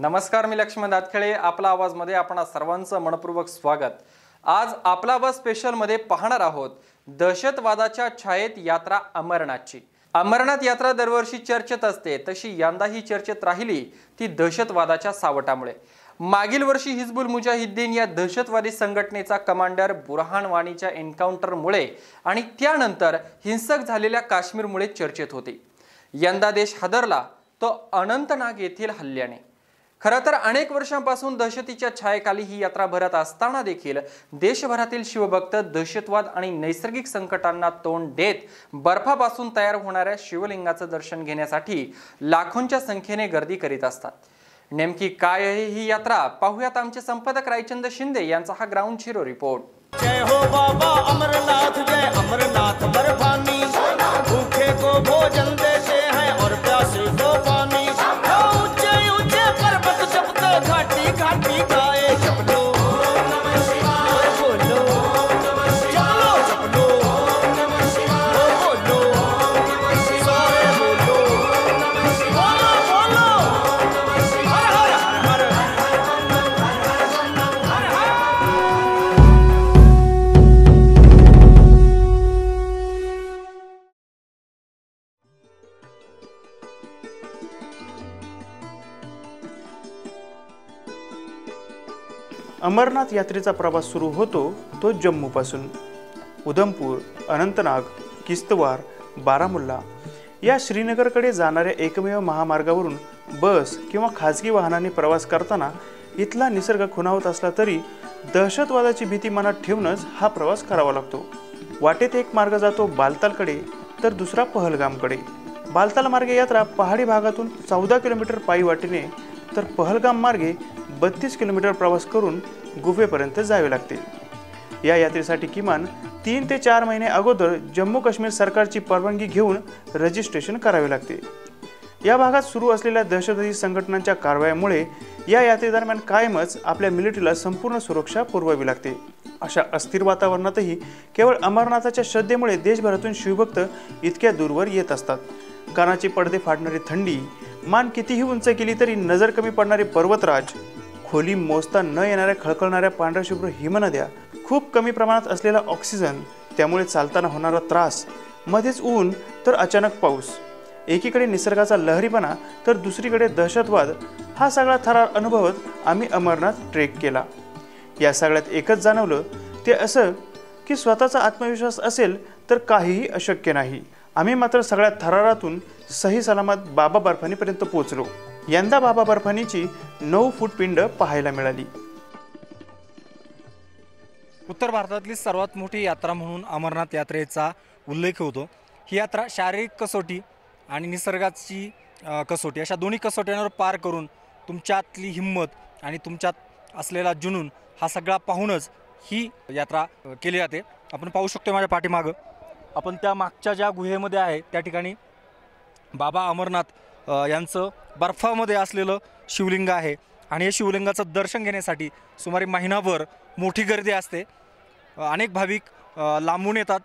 नमस्कार मी लक्ष्मण दातखेळे आपला आवाजमध्ये आपण सर्वांचं मनपूर्वक स्वागत. आज आपला आवाज स्पेशलमध्ये पाहणार आहोत दहशतवादाच्या छायेत यात्रा अमरनाथची. अमरनाथ यात्रा दरवर्षी चर्चेत असते तशी यंदाही चर्चेत राहिली ती दहशतवादाच्या सावटामुळे. मागील वर्षी हिजबुल मुजाहिद्दीन या दहशतवादी संघटनेचा कमांडर बुरहान वाणीच्या एन्काउंटरमुळे आणि त्यानंतर हिंसक झालेल्या काश्मीरमुळे चर्चेत होते. यंदा देश हादरला तो अनंतनाग येथील हल्ल्याने. खरं तर अनेक वर्षांपासून दहशतीच्या छायेखाली ही यात्रा भरत असताना देखील देशभरातील शिवभक्त दहशतवाद आणि नैसर्गिक संकटांना तोंड देत बर्फापासून तयार होणाऱ्या शिवलिंगाचं दर्शन घेण्यासाठी लाखोंच्या संख्येने गर्दी करीत असतात. नेमकी काय आहे ही यात्रा? पाहूयात आमचे संपादक रायचंद शिंदे यांचा हा ग्राउंड झिरो रिपोर्ट जय हो बाबा अमरनाथ जय अमरनाथ बर्फानी. भूखे को भोजन अमरनाथ यात्रेचा प्रवास सुरू होतो तो जम्मूपासून. उधमपूर अनंतनाग किस्तवार बारामुल्ला या श्रीनगरकडे जाणाऱ्या एकमेव महामार्गावरून बस किंवा खाजगी वाहनाने प्रवास करताना इथला निसर्ग खुणावत असला तरी दहशतवादाची भीती मनात ठेवूनच हा प्रवास करावा लागतो. वाटेत एक मार्ग जातो बालतालकडे तर दुसरा पहलगामकडे. बालताल मार्गे यात्रा पहाडी भागातून चौदा किलोमीटर पायी वाटेने तर पहलगाम मार्गे बत्तीस किलोमीटर प्रवास करून गुफेपर्यंत जावे लागते. या यात्रेसाठी किमान तीन ते चार महिने अगोदर जम्मू काश्मीर सरकारची परवानगी घेऊन रजिस्ट्रेशन करावे लागते. या भागात सुरू असलेल्या दहशतवादी संघटनांच्या कारवायामुळे या यात्रेदरम्यान कायमच आपल्या मिलिटरीला संपूर्ण सुरक्षा पुरवावी लागते. अशा अस्थिर वातावरणातही केवळ अमरनाथाच्या श्रद्धेमुळे देशभरातून शिवभक्त इतक्या दूरवर येत असतात. कानाचे पडदे फाडणारी थंडी मान कितीही उंच केली तरी नजर कमी पडणारे पर्वतराज खोली मोजता न येणाऱ्या खळखळणाऱ्या पांढऱ्या शुभ्र हिमनद्या खूप कमी प्रमाणात असलेला ऑक्सिजन त्यामुळे चालताना होणारा त्रास मध्येच ऊन तर अचानक पाऊस. एकीकडे निसर्गाचा लहरीपणा तर दुसरीकडे दहशतवाद हा सगळा थरार अनुभवत आम्ही अमरनाथ ट्रेक केला. या सगळ्यात एकच जाणवलं ते असं की स्वतःचा आत्मविश्वास असेल तर काहीही अशक्य नाही. आम्ही मात्र सगळ्या थरारातून सही सलामत बाबा बर्फानीपर्यंत पोचलो यंदा बाबा बर्फानीची नऊ फूट पिंड पाहायला मिळाली. उत्तर भारतातली सर्वात मोठी यात्रा म्हणून अमरनाथ यात्रेचा उल्लेख होतो. ही यात्रा शारीरिक कसोटी आणि निसर्गाची कसोटी अशा दोन्ही कसोट्यांवर पार करून तुमच्यातली हिंमत आणि तुमच्यात असलेला जुनून हा सगळा पाहूनच ही यात्रा केली जाते. आपण पाहू शकतो माझ्या पाठीमागं. आपण त्या मागच्या ज्या गुहेमध्ये आहे त्या ठिकाणी बाबा अमरनाथ यांचं बर्फामध्ये असलेलं शिवलिंग आहे. आणि हे शिवलिंगाचं दर्शन घेण्यासाठी सुमारे महिनाभर मोठी गर्दी असते. अनेक भाविक लांबून येतात.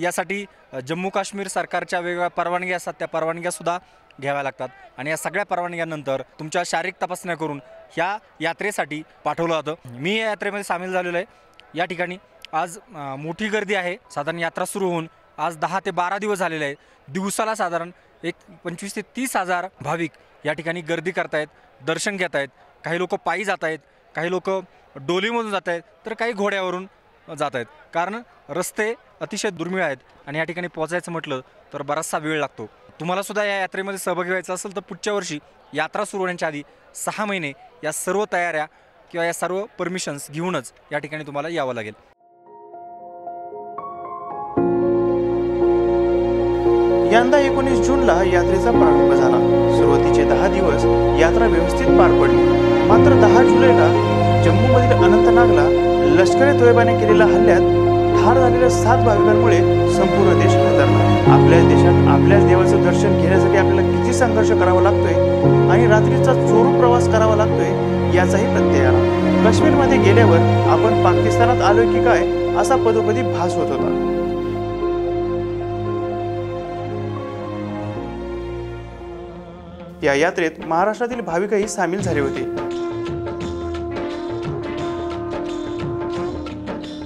यासाठी जम्मू काश्मीर सरकारच्या वेगवेगळ्या परवानग्या असतात. त्या परवानग्यासुद्धा घ्याव्या लागतात. आणि या सगळ्या परवानग्यानंतर तुमच्या शारीरिक तपासण्या करून ह्या यात्रेसाठी पाठवलं जातं. मी या यात्रेमध्ये सामील झालेलो आहे. या ठिकाणी आज मोठी गर्दी आहे. साधारण यात्रा सुरू होऊन आज दहा ते बारा दिवस झालेले आहेत. दिवसाला साधारण एक पंचवीस ते तीस हजार भाविक या ठिकाणी गर्दी करतायत दर्शन घेत आहेत काही लोक पायी जात आहेत काही लोक डोलीमधून जात आहेत तर काही घोड्यावरून जात आहेत कारण रस्ते अतिशय दुर्मिळ आहेत आणि या ठिकाणी पोहोचायचं म्हटलं तर बराचसा वेळ लागतो. तुम्हाला सुद्धा या यात्रेमध्ये सहभागी व्हायचं असेल तर पुढच्या वर्षी यात्रा सुरू होण्याच्या आधी सहा महिने या सर्व तयाऱ्या किंवा या सर्व परमिशन्स घेऊनच या ठिकाणी तुम्हाला यावं लागेल. यंदा एकोणीस जूनला यात्रेचा प्रारंभ झाला. सुरुवातीचे दहा दिवस यात्रा व्यवस्थित पार पडली. मात्र दहा जुलैला जम्मूमधील अनंतनागला लष्करी तोयबाने केलेल्या हल्ल्यात ठार झालेल्या सात भाविकांमुळे संपूर्ण देश हादरला. आपल्या देशात आपल्याच देवाचं दर्शन घेण्यासाठी आपल्याला किती संघर्ष करावा लागतोय आणि रात्रीचा चोरू प्रवास करावा लागतोय याचाही प्रत्यय आला. काश्मीरमध्ये गेल्यावर आपण पाकिस्तानात आलोय की काय असा पदोपदी भास होत होता. या यात्रेत महाराष्ट्रातील भाविकही सामील झाले होते.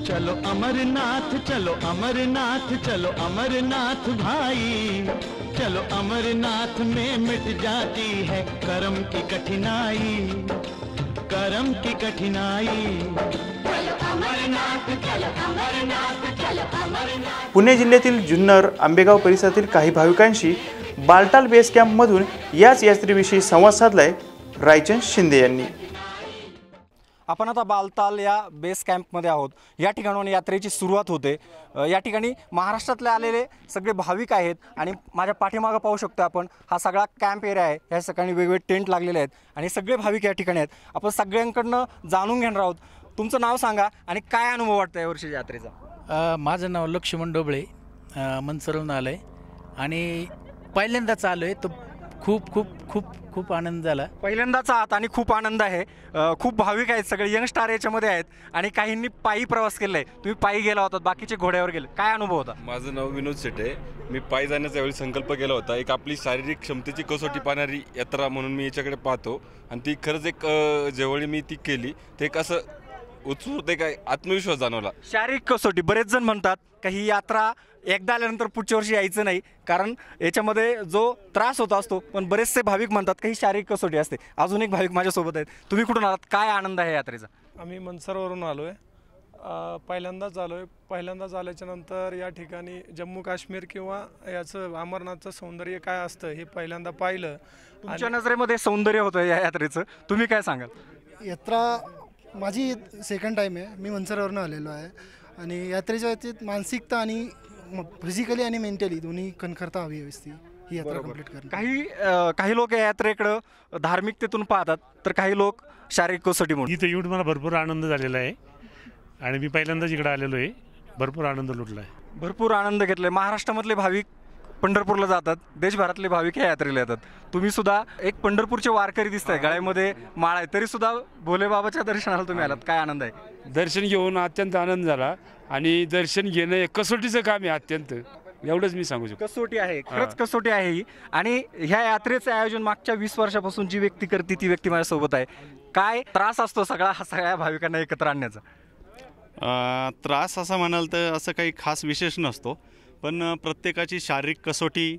चलो अमरनाथ चलो अमरनाथ चलो अमरनाथ भाई। चलो अमरनाथ में मिट जाती है कर्म की कठिनाई। कर्म की कठिनाई। पुणे जिल्ह्यातील जुन्नर आंबेगाव परिसरातील काही भाविकांशी बालटाल बेस कॅम्पमधून याच यात्रेविषयी संवाद साधलाय रायचंद शिंदे यांनी. आपण आता बालताल या बेस कॅम्पमध्ये आहोत. या ठिकाणाहून यात्रेची सुरुवात होते. या ठिकाणी महाराष्ट्रातले आलेले सगळे भाविक आहेत आणि माझ्या पाठीमागं पाहू शकतो आपण हा सगळा कॅम्प एरिया आहे. या ठिकाणी वेगवेगळे टेंट लागलेले आहेत आणि सगळे भाविक या ठिकाणी आहेत. आपण सगळ्यांकडनं जाणून घेणार आहोत. तुमचं नाव सांगा आणि काय अनुभव वाटतं या वर्षी यात्रेचा? माझं नाव लक्ष्मण डोबळे अ, मनसरवरून आलं आहे आणि पहिल्यांदाच आलो आहे तर खूप खूप खूप खूप आनंद झाला. पहिल्यांदाच आहात आणि खूप आनंद आहे. अ, खूप भाविक आहेत सगळे यंग स्टार याच्यामध्ये आहेत. आणि काहींनी पायी प्रवास केला आहे तुम्ही पायी गेला होता बाकीचे घोड्यावर गेले. काय अनुभव होता? माझं नाव विनोद शेटे. मी पायी जाण्याचा यावेळी संकल्प केला होता. एक आपली शारीरिक क्षमतेची कसोटी पाहणारी यात्रा म्हणून मी याच्याकडे पाहतो. आणि ती खरंच एक अ, जेवढी मी ती केली ते एक असं उत्सुक एक आत्मविश्वास जाणवला. शारीरिक कसोटी बरेच जण म्हणतात का ही यात्रा एकदा आल्यानंतर पुढच्या वर्षी यायचं नाही कारण याच्यामध्ये जो त्रास होत असतो पण बरेचसे भाविक म्हणतात का ही शारीरिक कसोटी असते. अजून एक भाविक माझ्यासोबत आहेत. तुम्ही कुठून आलात? काय आनंद आहे यात्रेचा? आम्ही मनसरवरून आलो आहे पहिल्यांदाच आलो आहे पहिल्यांदाच आल्याच्यानंतर या ठिकाणी जम्मू काश्मीर किंवा याचं अमरनाथचं सौंदर्य काय असतं हे पहिल्यांदा पाहिलं. तुमच्या नजरेमध्ये सौंदर्य होतं या यात्रेचं. तुम्ही काय सांगाल? यात्रा माझी सेकंड टाईम आहे. मी मनसरवरून आलेलो आहे. आणि यात्रेच्या बाबतीत मानसिकता आणि फिजिकली आणि मेंटली दोन्ही कणखरता हवी असती ही यात्रा कंप्लीट करणं. काही अ, काही लोक या यात्रेकडं धार्मिकतेतून पाहतात तर काही लोक शारीरिक कसोटी म्हणून. इथं येऊन मला भरपूर आनंद झालेला आहे. आणि मी पहिल्यांदाच इकडे आलेलो आहे. भरपूर आनंद लुटला आहे. भरपूर आनंद घेतलाय. महाराष्ट्रामधले भाविक पंढरपूरला जातात. देशभरातले भाविक ह्या यात्रेला येतात. तुम्ही सुद्धा एक पंढरपूरचे वारकरी दिसताय. गळ्यामध्ये माळ आहे. तरी सुद्धा भोलेबाबाच्या दर्शनाला तुम्ही आलात. काय आनंद आहे? दर्शन घेऊन अत्यंत आनंद झाला. आणि दर्शन घेणं हे कसोटीचं काम आहे अत्यंत. एवढंच मी सांगू शकतो. कसोटी आहे. खरंच कसोटी आहे ही. आणि ह्या यात्रेचं आयोजन मागच्या वीस वर्षापासून जी व्यक्ती करते ती व्यक्ती माझ्यासोबत आहे. काय त्रास असतो सगळा हा सगळ्या भाविकांना एकत्र आणण्याचा? अ, त्रास असा म्हणाल तर असं काही खास विशेष नसतो. पण प्रत्येकाची शारीरिक कसोटी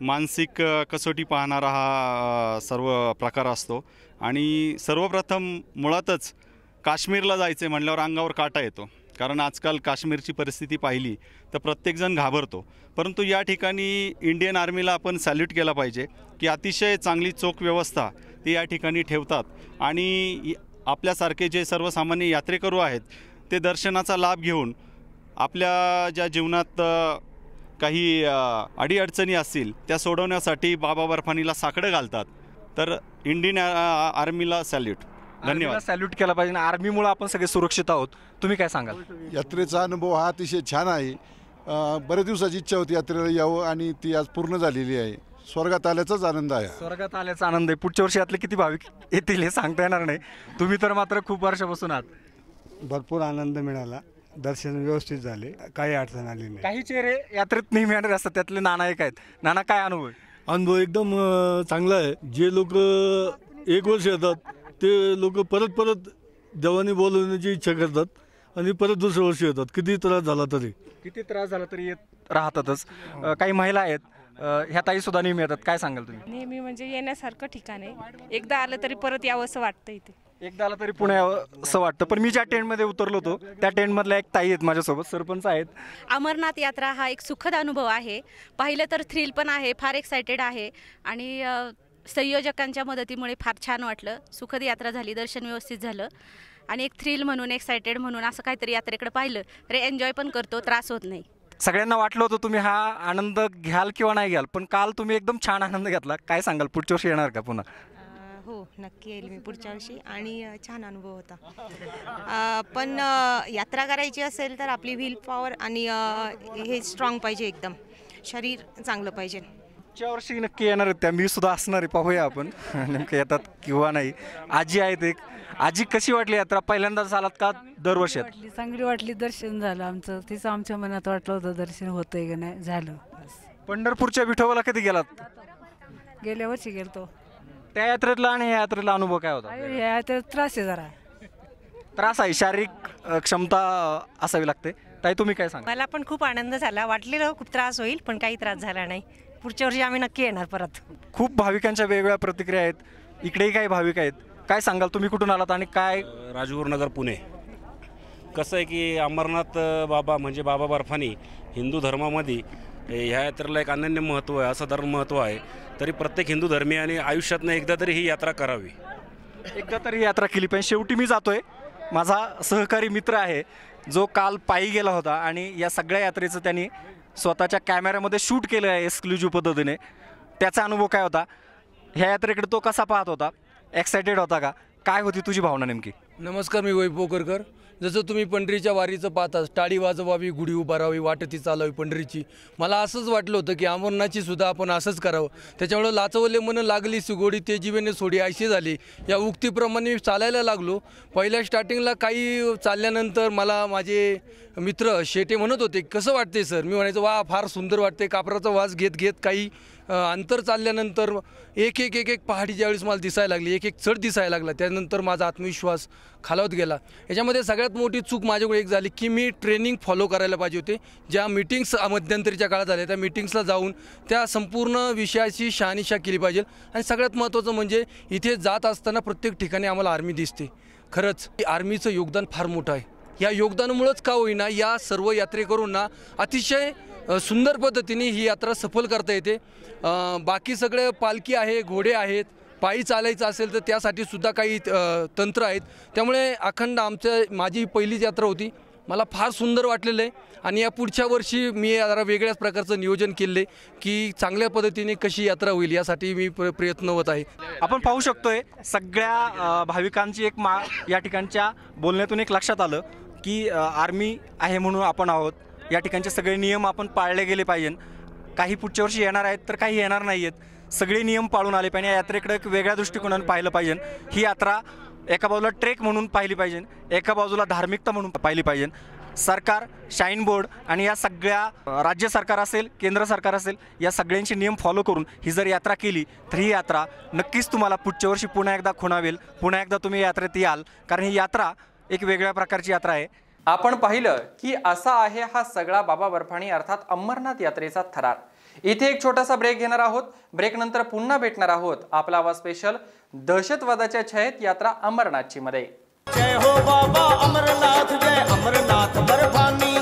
मानसिक कसोटी पाहणारा हा सर्व प्रकार असतो. आणि सर्वप्रथम मुळातच काश्मीरला जायचे म्हणल्यावर अंगावर काटा येतो. कारण आजकाल काश्मीरची परिस्थिती पाहिली तर प्रत्येकजण घाबरतो. परंतु या ठिकाणी इंडियन आर्मीला आपण सॅल्यूट केला पाहिजे की अतिशय चांगली चोख व्यवस्था ते या ठिकाणी ठेवतात. आणि आपल्यासारखे जे सर्वसामान्य यात्रेकरू आहेत ते दर्शनाचा लाभ घेऊन आपल्या ज्या जीवनात काही अडीअडचणी असतील त्या सोडवण्यासाठी बाबा बर्फानीला साकडं घालतात. तर इंडियन आर्मीला सॅल्यूट. धन्यवाद. सॅल्यूट केला पाहिजे आणि आर्मीमुळे आपण सगळे सुरक्षित आहोत. तुम्ही काय सांगाल? यात्रेचा अनुभव हा अतिशय छान आहे. बऱ्याच दिवसाची इच्छा होती यात्रेला यावं आणि ती आज पूर्ण झालेली आहे. स्वर्गात आल्याचाच आनंद आहे. स्वर्गात आल्याचा आनंद आहे. पुढच्या वर्षी यातले किती भाविक येतील हे सांगता येणार नाही. तुम्ही तर मात्र खूप वर्षापासून आहात. भरपूर आनंद मिळाला. दर्शन व्यवस्थित झाले. काही अडचण आली नाही. काही चेहरे यात्रेत नेहमी येणारे असतात त्यातले नाना एक आहेत. नाना काय अनुभव आहे? अनुभव एकदम अ, चांगला आहे. जे लोक एक वर्ष येतात ते लोक परत परत देवाने बोलवण्याची इच्छा करतात आणि परत दुसऱ्या वर्षी येतात. किती त्रास झाला तरी. किती त्रास झाला तरी येत राहतातच. अ, काही महिला आहेत. अ, ह्या ताई सुद्धा नेहमी येतात. काय सांगाल तुम्ही? नेहमी म्हणजे येण्यासारखं ठिकाण आहे. एकदा आलं तरी परत यावं असं वाटतं इथे. एकदा आला तरी पुणे यावं असं वाटतं. पण मी ज्या टेंटमध्ये उतरलो होतो त्या टेंटमधल्या एक ताई आहेत माझ्यासोबत सरपंच आहेत. अमरनाथ यात्रा हा एक सुखद अनुभव आहे. पाहिलं तर थ्रिल पण आहे फार एक्सायटेड आहे. आणि अ, संयोजकांच्या मदतीमुळे फार छान वाटलं. सुखद यात्रा झाली दर्शन व्यवस्थित झालं. आणि एक थ्रिल म्हणून एक्सायटेड म्हणून असं काहीतरी यात्रेकडे पाहिलं तर एन्जॉय पण करतो त्रास होत नाही. सगळ्यांना वाटलं होतं तुम्ही हा आनंद घ्याल किंवा नाही घ्याल पण काल तुम्ही एकदम छान आनंद घेतला. काय सांगाल? पुढच्या वर्षी येणार का पुन्हा? हो नक्की येईल मी पुढच्या वर्षी. आणि छान अनुभव होता. पण यात्रा करायची असेल तर आपली व्हील पॉवर आणि अ, हे स्ट्रॉंग पाहिजे एकदम. शरीर चांगलं पाहिजे. पुढच्या वर्षी नक्की येणार आहेत त्या. मी सुद्धा असणार आहे. पाहूया आपण. नेमकं येतात किंवा नाही. आजी आहेत एक. आजी कशी वाटली यात्रा? पहिल्यांदाच आलात का दरवर्षी? वाटली. चांगली वाटली. दर्शन झालं आमचं. तिचं आमच्या मनात वाटलं होतं दर्शन होतंय का नाही? झालं. पंढरपूरच्या विठोबाला कधी गेलात? गेल्या वर्षी गेलतो. त्या यात्रेतला आणि या यात्रेतला अनुभव काय होता? या तर त्रास आहे जरा. त्रास आहे शारीरिक अ, क्षमता अ, असावी लागते. ताई तुम्ही काय सांगा मला पण खूप आनंद झाला. वाटलेलं खूप त्रास होईल पण काही त्रास झाला नाही. पुढच्या वर्षी आम्ही नक्की येणार परत. खूप भाविकांच्या वेगवेगळ्या प्रतिक्रिया आहेत. इकडेही काही भाविक आहेत. काय सांगाल तुम्ही? कुठून आलात आणि काय? राजगुरुनगर पुणे. कसं आहे की अमरनाथ अ, बाबा म्हणजे बाबा बर्फानी हिंदू धर्मामध्ये ह्या यात्रेला एक अनन्य महत्त्व आहे असं धर्म महत्त्व आहे. तरी प्रत्येक हिंदू धर्मियाने आयुष्यातनं एकदा तरी ही यात्रा करावी. एकदा तरी यात्रा केली पाहिजे. शेवटी मी जातोय. माझा सहकारी मित्र आहे जो काल पायी गेला होता आणि या सगळ्या यात्रेचं त्यांनी स्वतःच्या कॅमेऱ्यामध्ये शूट केलं आहे एक्सक्लुझिव्ह पद्धतीने. त्याचा अनुभव काय होता? ह्या यात्रेकडे तो कसा पाहत होता? एक्सायटेड होता का? काय होती तुझी भावना नेमकी? नमस्कार मी वैभव करकर. जसं तुम्ही पंढरीच्या वारीचं पाहता टाळी वाजवावी गुढी उभारावी वाटती चालावी पंढरीची. मला असंच वाटलं होतं की अमरनाथची सुद्धा आपण असंच करावं. त्याच्यामुळं लाचवले मन लागली सुगोडी ते जीवेने सोडी ऐशी झाली. या उक्तीप्रमाणे मी चालायला लागलो. पहिल्या स्टार्टिंगला काही चालल्यानंतर मला माझे मित्र शेटे म्हणत होते कसं वाटते सर? मी म्हणायचं वा फार सुंदर वाटते कापराचा वास घेत घेत काही अंतर चालल्यानंतर एक एक एक एक पहाडी ज्यावेळेस मला दिसायला लागली एक एक चढ दिसायला लागला त्यानंतर माझा आत्मविश्वास खालावत गेला. याच्यामध्ये सगळ्यात मोठी चूक माझ्याकडे एक झाली की मी ट्रेनिंग फॉलो करायला पाहिजे होते. ज्या मिटिंग्स मध्यंतरीच्या काळात झाल्या त्या मिटिंग्सला जाऊन त्या संपूर्ण विषयाची शहानिशा केली पाहिजे. आणि सगळ्यात महत्त्वाचं म्हणजे इथे जात असताना प्रत्येक ठिकाणी आम्हाला आर्मी दिसते. खरंच आर्मीचं योगदान फार मोठं आहे. या योगदानामुळंच का होईना या सर्व यात्रेकरूंना अतिशय सुंदर पद्धतीने ही यात्रा सफल करता येते. बाकी सगळे पालखी आहे घोडे आहेत पायी चालायचं असेल तर त्यासाठी सुद्धा काही तंत्र आहेत. त्यामुळे अखंड आमच्या माझी ही पहिलीच यात्रा होती. मला फार सुंदर वाटलेलं आहे. आणि या पुढच्या वर्षी मी जरा वेगळ्याच प्रकारचं नियोजन केले आहे की चांगल्या पद्धतीने कशी यात्रा होईल यासाठी मी प्र प्रयत्नवत आहे. आपण पाहू शकतोय सगळ्या भाविकांची एक मा या ठिकाणच्या बोलण्यातून एक लक्षात आलं. की आर्मी आहे म्हणून आपण आहोत. या ठिकाणचे सगळे नियम आपण पाळले गेले पाहिजे काही पुढच्या वर्षी येणार आहेत तर काही येणार नाही आहेत सगळे नियम पाळून आले पाहिजे या यात्रेकडे एक वेगळ्या दृष्टिकोनाने पाहिलं पाहिजे ही यात्रा एका बाजूला ट्रेक म्हणून पाहिली पाहिजे एका बाजूला धार्मिकता म्हणून पाहिली पाहिजे सरकार शाईन बोर्ड आणि या सगळ्या राज्य सरकार असेल केंद्र सरकार असेल या सगळ्यांचे नियम फॉलो करून ही जर यात्रा केली तर ही यात्रा नक्कीच तुम्हाला पुढच्या वर्षी पुन्हा एकदा खुणावेल. पुन्हा एकदा तुम्ही यात्रेत याल. कारण ही यात्रा एक वेगळ्या प्रकारची यात्रा आहे. आपण पाहिलं की असा आहे हा सगळा बाबा बर्फाणी अर्थात अंबरनाथ यात्रेचा थरार. इथे एक छोटासा ब्रेक घेणार आहोत. ब्रेक नंतर पुन्हा भेटणार आहोत. आपला आवाज स्पेशल दहशतवादाच्या छयेत यात्रा अंबरनाथची मध्ये. जय हो बाबा अमरनाथ जय अमरनाथ बर्फानी